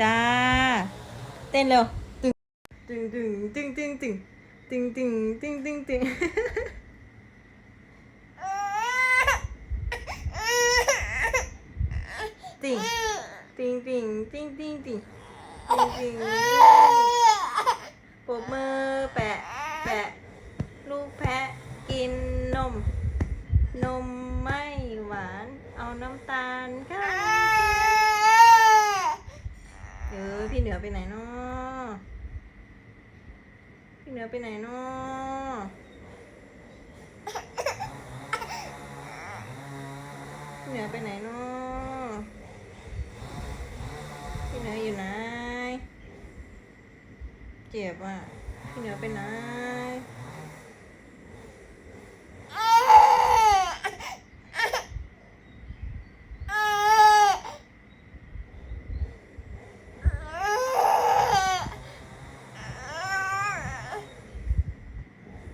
จ้า เต้นเร็ว ตึงตึงตึงตึงตึงตึงตึงตึงตึงตึงตึงติงติงติงติงติงติงติงติงปบมือแปะ แปะ ลูกแพะกินนม นมไม่หวาน เอาน้ำตาลค่ะ อพี่เหนือไปไหนเนาะพี่เหนือไปไหนเนาะพี่เหนือไปไหนเนาะพี่เหนืออยู่ไหน เจ็บอะพี่เหนือไปไหน